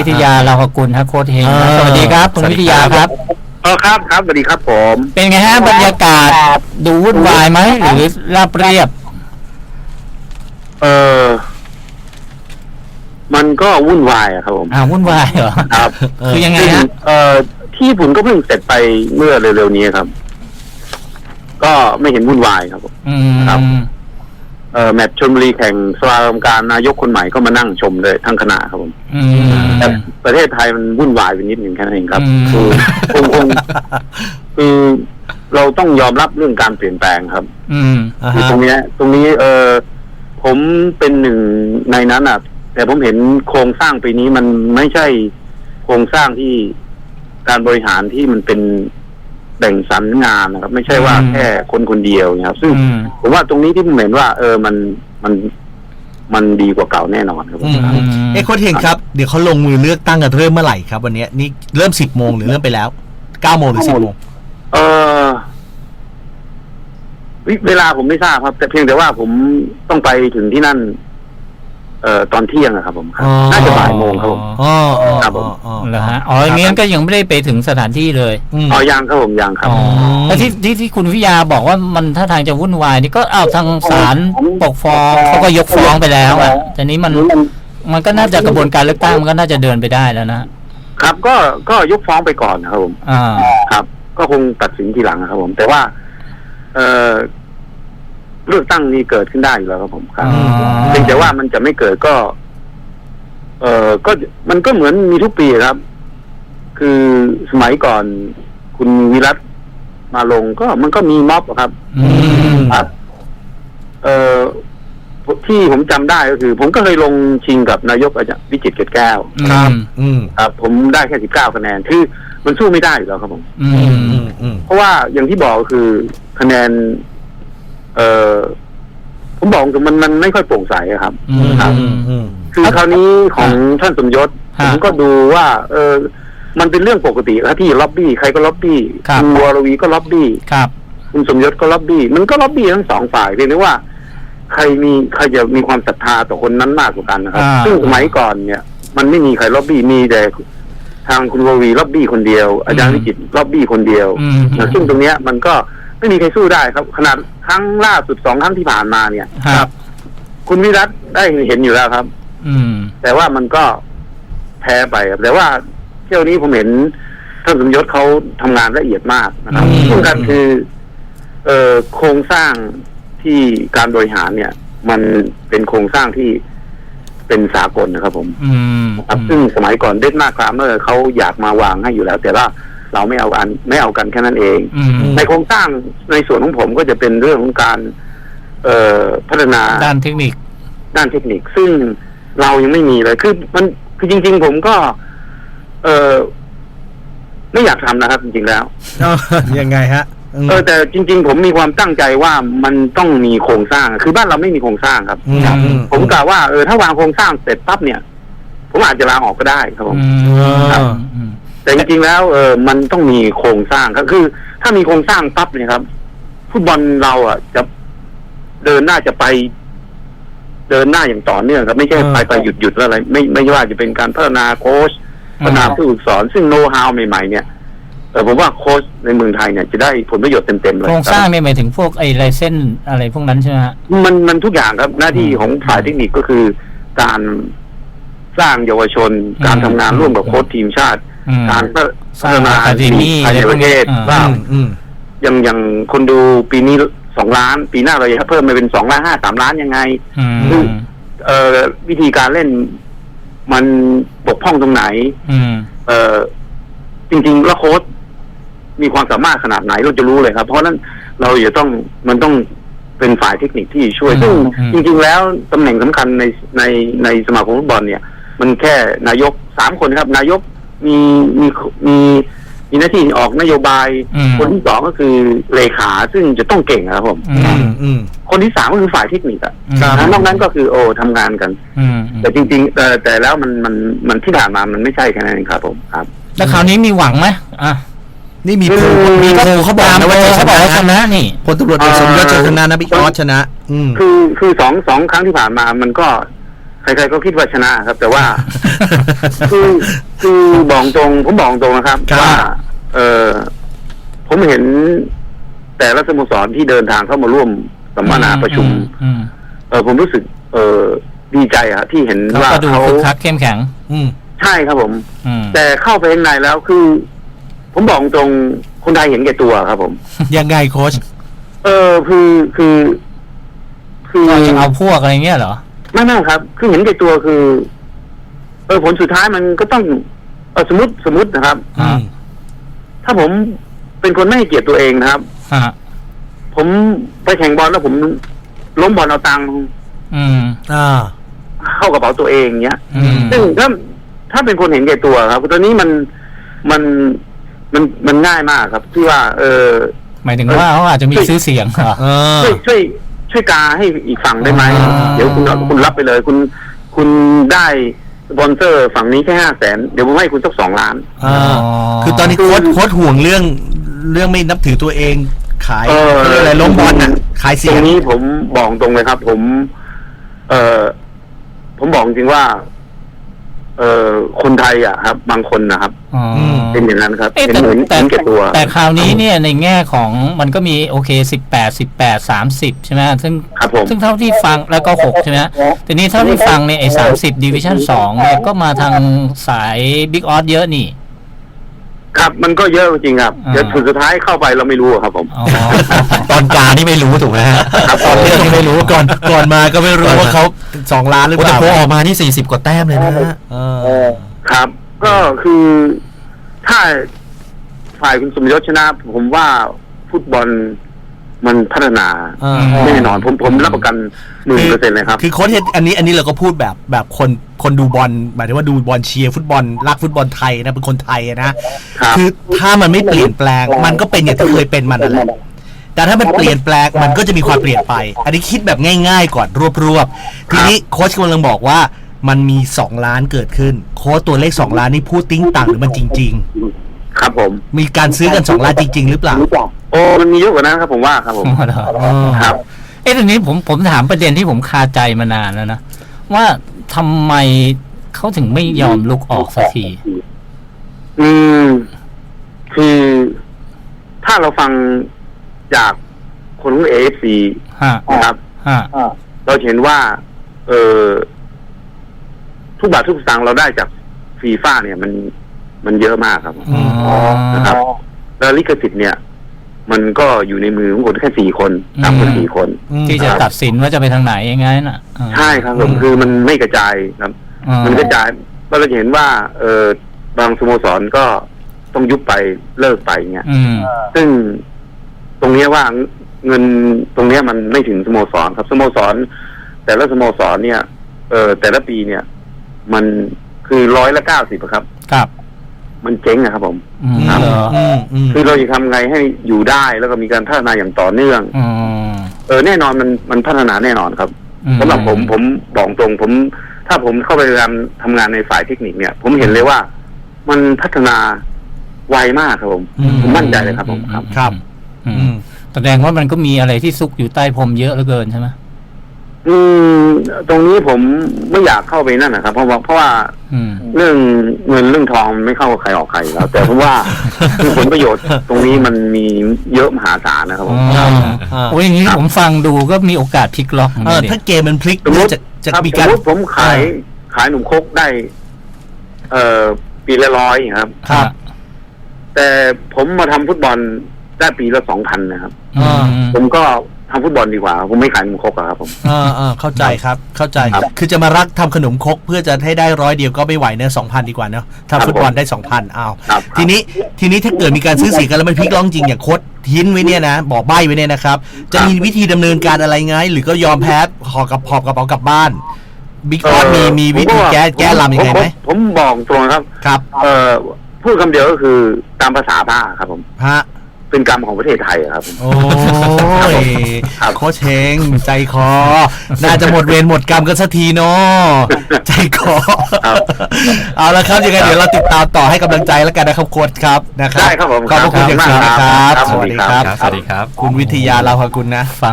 วิทยาเราหกุลฮะโค้ชเฮงนะอ่าสวัสดีครับคุณสวัสดีวิทยาครับครับเออครับครับสวัสดีครับผม เป็นไงฮะบรรยากาศดูวุ่นวายไหมหรือราบเรียบ เออมันก็วุ่นวายอะครับผมอ่าวุ่นวายเหรอครับคือยังไงฮะเออที่ญี่ปุ่นก็เพิ่งเสร็จไปเมื่อเร็วๆนี้ครับ ก็ไม่เห็นวุ่นวายครับผมอืครับม เออแมตช์ชลบุรีแข่งสภากรรมการนายกคนใหม่ก็มานั่งชมเลยทั้งคณะครับผมอืม แต่ประเทศไทยมันวุ่นวายไปนิดหนึ่งแค่นั้นเองครับ อืม คือคงคงคือเราต้องยอมรับเรื่องการเปลี่ยนแปลงครับ อืม อ่าคือฮะตรงเนี้ยตรงนี้เออผมเป็นหนึ่งในนั้นอะ แต่ผมเห็นโครงสร้างปีนี้มันไม่ใช่โครงสร้างที่การบริหารที่มันเป็น แบ่งสรรงานนะครับ ไม่ใช่ว่าอืม แค่คนคนเดียวนะครับ ซึ่งอืม ผมว่าตรงนี้ที่ผมเห็นว่า เออมันมันมันดีกว่าเก่าแน่นอนครับผอืมมอืมเอ้โค้ชเฮงครับ เดี๋ยวเขาลงมือเลือกตั้งกันเริ่มเมื่อไหร่ครับวันเนี้ยนี่เริ่มสิบโมงหรือเริ่มไปแล้วเก้าโมงหรือสิบโมง เออวิเวลาผมไม่ทราบครับ แต่เพียงแต่ว่าผมต้องไปถึงที่นั่น เอ่อตอนเที่ยงอะครับผมครับน่าจะบ่ายโมงครับผม อ๋ออ๋อครับผม อ๋อเหรอฮะอ๋ออย่างงี้ก็ยังไม่ได้ไปถึงสถานที่เลยอืม อ๋อยังครับผมยังครับ อ๋อแล้วที่ที่ที่คุณวิทยาบอกว่ามันท่าทางจะวุ่นวายนี่ก็เอาทางศาลปกฟ้องเขาก็ยกฟ้องไปแล้วอะแต่นี้มันมันก็น่าจะกระบวนการเลือกตั้งมันก็น่าจะเดินไปได้แล้วนะครับก็ก็ยกฟ้องไปก่อนนะครับผม อ่า ครับ ก็คงตัดสินทีหลังนะครับผม แต่ว่า เอ่อ เลือกตั้งนี้เกิดขึ้นได้อยู่แล้วครับผมครับอ๋อเพียงแต่ว่ามันจะไม่เกิดก็ เอ่อก็มันก็เหมือนมีทุกปีครับ คือสมัยก่อนคุณวิรัตมาลงก็มันก็มีม็อบอะครับอืมครับ เอ่อที่ผมจำได้ก็คือ ผมก็เคยลงชิงกับนายกอาจารย์วิจิตรเกตแก้วครับอืมครับ ผมได้แค่สิบเก้าคะแนนคือมันสู้ไม่ได้อยู่แล้วครับผมอือืมมอืมอืมเพราะว่าอย่างที่บอกก็คือคะแนน เอ่อผมบอกคือมันมันไม่ค่อยโปร่งใสอะครับอืมครับอืมอืม คือคราวนี้ของท่านสมยศฮะผมก็ดูว่า เออ มันเป็นเรื่องปกติครับที่ล็อบบี้ใครก็ล็อบบี้ครับ ณวรวีก็ล็อบบี้ ครับ คุณสมยศก็ล็อบบี้มันก็ล็อบบี้ทั้งสองฝ่ายเพียงแต่ว่า ใครมีใครจะมีความศรัทธาต่อคนนั้นมากกว่ากันนะครับ อ่า ซึ่งสมัยก่อนเนี่ย มันไม่มีใครล็อบบี้มีแต่ทางคุณวรวีล็อบบี้คนเดียว อาจารย์วิจิตรล็อบบี้คนเดียวอืมนะซึ่งตรงเนี้ยมันก็ไม่มีใครสู้ได้ครับ ขนาดค รั้งล่าสุดสองครั้งที่ผ่านมาเนี่ยครับ คุณวิรัตได้เห็นอยู่แล้วครับ อืม แต่ว่ามันก็แพ้ไปครับแต่ว่าเที่ยวนี้ผมเห็นท่านสมยศเขาทำงานละเอียดมากนะครับอืมสำคัญคือ เอ่อโครงสร้างที่การบริหารเนี่ย มันเป็นโครงสร้างที่เป็นสากลนะครับผม อืมครับซึ่งสมัยก่อนเดนมาร์คครามเมอร์เขาอยากมาวางให้อยู่แล้ว แต่ว่า เราไม่เอากันไม่เอากันแค่นั้นเองอืมในโครงสร้างในส่วนของผมก็จะเป็นเรื่องของการ เอ่อพัฒนาด้านเทคนิค ด้านเทคนิค ซึ่งเรายังไม่มีเลยคือมันคือจริง ๆ ผมก็ เออไม่อยากทำนะครับ จริงๆแล้วเอ้ายังไงฮะอืมเออแต่จริง ๆ ผมมีความตั้งใจว่ามันต้องมีโครงสร้าง คือบ้านเราไม่มีโครงสร้างครับอืมอืมผมกล่าวว่าเออถ้าวางโครงสร้างเสร็จปั๊บเนี่ย ผมอาจจะลาออกก็ได้ครับผมอืมครับอืม แต่จริงๆแล้วเออมันต้องมีโครงสร้างครับคือ ถ้ามีโครงสร้างปั๊บเนี่ยครับฟุตบอลเราอะจะเดินหน้าจะไป เดินหน้าอย่างต่อเนื่องครับไม่ใช่เออไปไปหยุดหยุดแล้วอะไร ไม่ไม่ว่าจะเป็นการพัฒนาโค้ชพัฒนาผู้ฝึกสอนซึ่งโน้ตฮาวใหม่ๆเนี่ยเออผมว่าโค้ชในเมืองไทยเนี่ยจะได้ผลประโยชน์เต็มๆเลยโครงสร้างเนี่ยหมายถึงพวกไอ้ลายเส้นอะไรพวกนั้นใช่ไหมฮะมันมันทุกอย่างครับหน้าที่ของฝ่ายเทคนิคก็คือ การสร้างเยาวชน การทำงานร่วมกับโค้ชทีมชาติอืม การพัฒสร้างนา Academy ภายในประเทศอะไรพวกนี้ว่าอืมอืมอย่างอย่างคนดูปีนี้สองล้าน ปีหน้าเราจะเพิ่มมาเป็นสองล้านห้าสามล้านยังไงอืมคือเอ่อวิธีการเล่นมันบกพร่องตรงไหนอืมเอ่อจริง ๆ แล้วโค้ชมีความสามารถขนาดไหนเราจะรู้เลยครับ เพราะฉะนั้นเราจะต้องมันต้องเป็นฝ่ายเทคนิคที่ช่วยซึ่งอืมจริง ๆ แล้วตำแหน่งสำคัญในในในสมาคมฟุตบอลเนี่ย มันแค่นายกสามคนครับ นายก มีมีมีมีหน้าที่ออกนโยบาย อืม คนที่สองก็คือเลขาซึ่งจะต้องเก่งนะครับผม อือืมมอืม คนที่สามก็คือฝ่ายเทคนิคอะครับ นะนอกนั้นก็คือโอ้ทำงานกัน อืมแต่จริงๆแต่แต่แล้วมันมันมันที่ผ่านมามันไม่ใช่แค่นั้นเองครับผมครับ แล้วคราวนี้มีหวังไหมอะนี่มีโพลคือมีโพลเขาบอกนะว่าจะชเขาบอกว่าชนะนะนี่ พลตำรวจเอกสมยศจะชนะนะบิ๊กออสชนะ อืม คือคือสองสองครั้งที่ผ่านมามันก็ใใครๆก็คิดว่าชนะครับ แต่ว่า คือคือบอกตรงผมบอกตรงนะครับครับ ว่าเออผมเห็น แต่ละสโมสรที่เดินทางเข้ามาร่วมสัมมนาประชุม อืมเออผมรู้สึก เออดีใจอะที่เห็นเขาว่าก็ดูเขาคึกคักเข้มแข็ง อืมใช่ครับผม อืมแต่เข้าไปข้างในแล้วคือ ผมบอกตรงคนไทยเห็นแก่ตัวครับผม ยังไงโค้ชเออคือคือ คือก็จะเอาพวกอะไรเงี้ยเหรอ ไม่ไม่ครับ คือเห็นแก่ตัวคือ เออผลสุดท้ายมันก็ต้องเออสมมติสมมตินะครับอ่าถ้าผมเป็นคนไม่ให้เกียรติตัวเองนะครับ ฮะผมไปแข่งบอลแล้วผมล้มบอลเอาตังค์อืม อ่า เข้ากระเป๋าตัวเองเนี้ย อืม ซึ่งถ้าถ้าเป็นคนเห็นแก่ตัวครับตอนนี้มันมันมันมันง่ายมากครับ ที่ว่า เออ หมายถึงว่าเขาอาจจะมีซื้อเสียงเหรอเออช่วยช่วย ช่วยกาให้อีกฝั่งได้ไหม อ่า เดี๋ยวคุณคุณรับไปเลย คุณคุณได้สปอนเซอร์ฝั่งนี้แค่ห้าแสนเดี๋ยวผมให้คุณสักสองล้าน อ่าคือตอนนี้โค้ชโค้ชห่วงเรื่องเรื่องไม่นับถือตัวเอง ขายเออเขาเรียกอะไรล้มบอลน่ะขายเสีตยรงงนี้ผมบอกตรงเลยครับ ผม เออผมบอกจริงว่า เออคนไทยอะครับ บางคนนะครับอ๋อ เป็นอย่างนั้นครับเอ๊ะเห็นแต่เหมือนแต่ เห็นแก่ตัว แต่คราวนี้เนี่ยในแง่ของมันก็มีโอเคสิบแปดสิบแปดสามสิบใช่ไหมซึ่งครับผม ซึ่งเท่าที่ฟังแล้วก็หกใช่ไหมทีนี้เท่าที่ฟังเนี่ยไอ้สามสิบดิวิชั่นสองเนี่ยก็มาทางสายบิ๊กออสเยอะนี่ ครับมันก็เยอะจริงครับอ่า เดี๋ยวสุดสุดท้ายเข้าไปเราไม่รู้อะครับผม อ๋อ ตอนกลางนี่ไม่รู้ถูกไหมฮะครับ ตอนเลือกนี่ไม่รู้ก่อนก่อนมาก็ไม่รู้ว่าเขาสองล้านหรือโอ้เปแต่ล่าโพลออกมานี่สี่สิบกว่าแต้มเลยนะฮะเออ ครับ ก็คือ ถ้าฝ่ายคุณสมยศชนะ ผมว่าฟุตบอลมันพัฒนาอ่าอืมแน่นอนผมผมรับประกันหมื่นเปอร์เซ็นต์เลยครับ คือโค้ชเฮดอันนี้อันนี้เราก็พูดแบบแบบคนคนดูบอลหมายถึงว่าดูบอลเชียร์ฟุตบอลรักฟุตบอลไทยนะเป็นคนไทยอะนะครับ อถ้ามันไม่เปลี่ยนแปลง มันก็เป็นอย่างที่เคยเป็นมันนั่นแหละแต่ถ้ามันเปลี่ยนแปลงมันก็จะมีความเปลี่ยนไป อันนี้คิดแบบง่าย ๆ ก่อนรวบๆทีนี้โค้ชกำลังบอกว่า มันมีสองล้านเกิดขึ้น โค้ชตัวเลขสองล้านนี่พูดติ้งต่างหรือมันจริง ครับผมๆ มีการซื้อกันสองล้านจริง ๆ หรือเปล่าโอ้มันมีเยอะกว่านั้นครับผมว่าครับผมครับ เอ๊ะทีนี้ผมผมถามประเด็นที่ผมคาใจมานานแล้วนะ ว่าทำไมเขาถึงไม่ยอมลุกออกสักที อืม คือถ้าเราฟังจากคนของเอฟซีฮะ นะครับ ฮะ เราจะเห็นว่า เออ ทุกบาททุกสตางค์เราได้จากฟีฟ่าเนี่ยมันมันเยอะมากครับอืมนะครับแล้วลิขสิทธิ์เนี่ย มันก็อยู่ในมือของคนแค่สี่คนตามคนสี่คน ที่จะตัดสินว่าจะไปทางไหนยังไงน่ะอ่าใช่ครับผมคือมันไม่กระจายครับ อ่ามันกระจายเราจะเห็นว่า เออบางสโมสรก็ต้องยุบไปเลิกไปเนี่ย อืม ซึ่งตรงเนี้ยว่าเงินตรงเนี้ยมันไม่ถึงสโมสรครับสโมสร แต่ละสโมสรเนี่ย เออแต่ละปีเนี่ย มันคือร้อยละเก้าสิบครับ ครับ มันเจ๊งนะครับผม อืมอืมเหรออืมอืมคือเราจะทำไงให้อยู่ได้แล้วก็มีการพัฒนาอย่างต่อเนื่อง อืมเออแน่นอนมันมันพัฒนาแน่นอนครับอืมสำหรับผมผมบอกตรงผม ถ้าผมเข้าไปทำทำงานในฝ่ายเทคนิคเนี่ย ผมเห็นเลยว่า มันพัฒนาไวมากครับผมอืมผมมั่นใจเลยครับผมครับ ครับ อืมอืมแสดงว่ามันก็มีอะไรที่ซุกอยู่ใต้พรมเยอะเหลือเกินใช่ไหม อืม ตรงนี้ผมไม่อยากเข้าไปนั่นนะครับ เพราะว่าเพราะว่าอืม เรื่องเงินเรื่องทองมันไม่เข้ากับใครออกใครอยู่แล้ว แต่ผมว่า คือผลประโยชน์ตรงนี้มันมีเยอะมหาศาลนะครับผมอ๋ออ่า โอ้ยอย่างนี้ผมฟังดูก็มีโอกาสพลิกล็อกเออดิ ถ้าเกมมันพลิกสมมติจะจะครับมีสการมมติผมขายขายหนุ่มโคกได้ เอ่อ ปีละร้อยครับ ครับ แต่ผมมาทำฟุตบอลได้ปีละสองพันนะครับ อืม ผมก็ ทำฟุตบอลดีกว่าผมไม่ขายหนุ่มโคกอะครับผมอ่าอ่าเข้าใจครับเข้าใจครับคือจะมารักทำขนมครกเพื่อจะให้ได้ร้อยเดียวก็ไม่ไหวเนอะสองพันดีกว่าเนอะครับทำฟุตบอลได้สองพันอ้าวครับทีนี้ทีนี้ถ้าเกิดมีการซื้อเสียงกันแล้วมันพลิกล้องจริงอย่างโค้ดทิ้นไว้เนี่ยนะ บอกใบ้ไว้เนี่ยนะครับ จะมีวิธีดำเนินการอะไรไง หรือก็ยอมแพ้หอกับหอบกระเป๋ากลับบ้านบิ๊กออสมีมีวิธีแก้แก้ลำยังไงไหมผมบอกตรงนะครับ ครับ เอ่อพูดคำเดียวก็คือตามภาษาบ้าครับผม ฮะ เป็นกรรมของประเทศไทยอะครับผมโอ้ยครับ โค้ชเชงใจคอ น่าจะหมดเวรหมดกรรมกันสักทีเนาะใจคอครับเอาละครับยังไงเดี๋ยวเราติดตามต่อให้กำลังใจแล้วกันนะครับโค้ชครับนะครับได้ครับผมขอบพระคุณอย่างสูงนะครับครับสวัสดีครับครับ สวัสดีครับ คุณวิทยาลาภกุลนะ ฟัง